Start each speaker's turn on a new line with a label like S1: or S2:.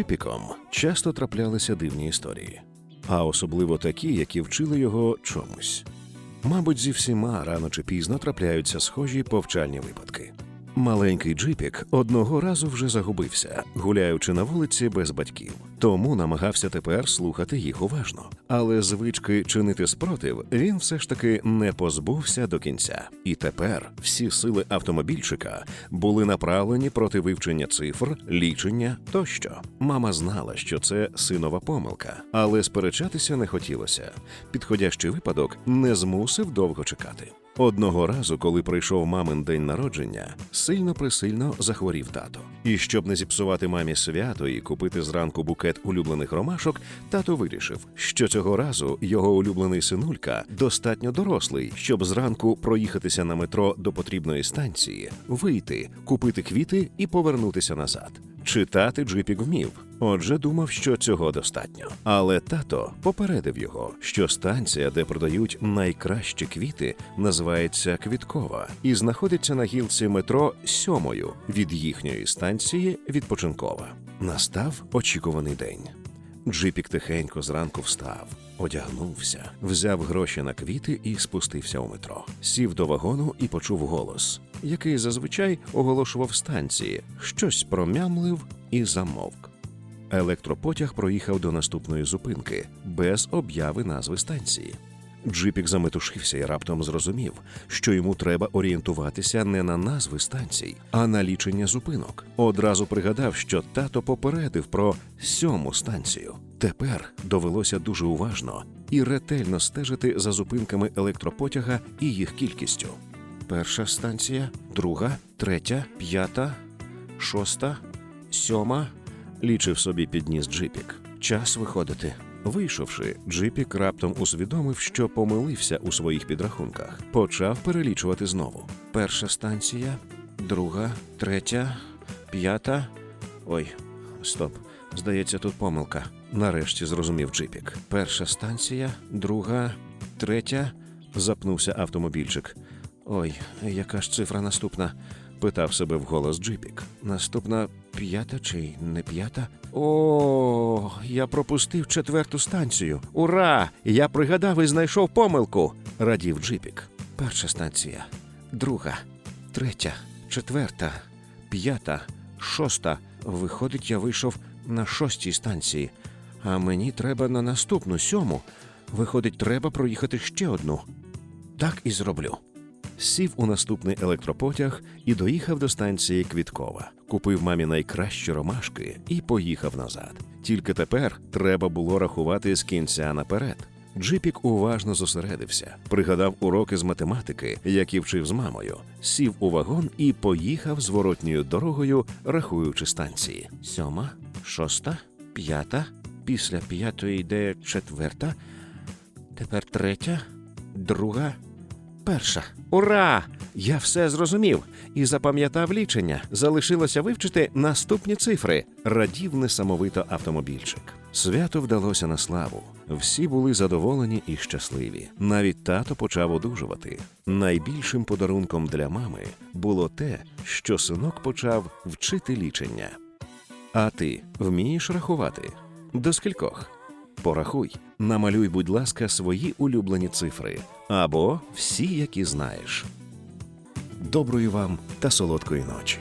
S1: Джипіком часто траплялися дивні історії, а особливо такі, які вчили його чомусь. Мабуть, зі всіма рано чи пізно трапляються схожі повчальні випадки. Маленький Джипік одного разу вже загубився, гуляючи на вулиці без батьків, тому намагався тепер слухати їх уважно. Але звички чинити спротив він все ж таки не позбувся до кінця. І тепер всі сили автомобільчика були направлені проти вивчення цифр, лічення тощо. Мама знала, що це синова помилка, але сперечатися не хотілося. Підходящий випадок не змусив довго чекати. Одного разу, коли прийшов мамин день народження, сильно присильно захворів тато. І щоб не зіпсувати мамі свято і купити зранку букет улюблених ромашок, тато вирішив, що цього разу його улюблений синулька достатньо дорослий, щоб зранку проїхатися на метро до потрібної станції, вийти, купити квіти і повернутися назад. Читати Джипік вмів. Отже, думав, що цього достатньо. Але тато попередив його, що станція, де продають найкращі квіти, називається Квіткова і знаходиться на гілці метро сьомою від їхньої станції відпочинкова. Настав очікуваний день. Джипік тихенько зранку встав, одягнувся, взяв гроші на квіти і спустився у метро. Сів до вагону і почув голос, який зазвичай оголошував станції, щось промямлив і замовк. Електропотяг проїхав до наступної зупинки без обяви назви станції. Джипік заметушився і раптом зрозумів, що йому треба орієнтуватися не на назви станцій, а на лічення зупинок. Одразу пригадав, що тато попередив про сьому станцію. Тепер довелося дуже уважно і ретельно стежити за зупинками електропотяга і їх кількістю. Перша станція, друга, третя, п'ята, шоста, сьома. Лічив собі підніс Джипік. Час виходити. Вийшовши, Джипік раптом усвідомив, що помилився у своїх підрахунках. Почав перелічувати знову. Перша станція, друга, третя, п'ята. Ой, стоп. Здається, тут помилка. Нарешті зрозумів Джипік. Перша станція, друга, третя. Запнувся автомобільчик. Ой, яка ж цифра наступна? питав себе вголос Джипік. Наступна п'ята чи не п'ята? О, я пропустив четверту станцію. Ура! Я пригадав і знайшов помилку. радів Джипік. Перша станція, друга, третя, четверта, п'ята, шоста. Виходить, я вийшов на шостій станції, а мені треба на наступну сьому. Виходить, треба проїхати ще одну. Так і зроблю. Сів у наступний електропотяг і доїхав до станції Квіткова. Купив мамі найкращі ромашки і поїхав назад. Тільки тепер треба було рахувати з кінця наперед. Джипік уважно зосередився, пригадав уроки з математики, які вчив з мамою, сів у вагон і поїхав зворотньою дорогою, рахуючи станції: сьома, шоста, п'ята. Після п'ятої йде четверта, тепер третя, друга, перша. Ура! Я все зрозумів і запам'ятав лічення. Залишилося вивчити наступні цифри. Радів несамовито автомобільчик. Свято вдалося на славу. Всі були задоволені і щасливі. Навіть тато почав одужувати. Найбільшим подарунком для мами було те, що синок почав вчити лічення. А ти вмієш рахувати? До скількох? Порахуй, намалюй, будь ласка, свої улюблені цифри або всі, які знаєш. Доброї вам та солодкої ночі.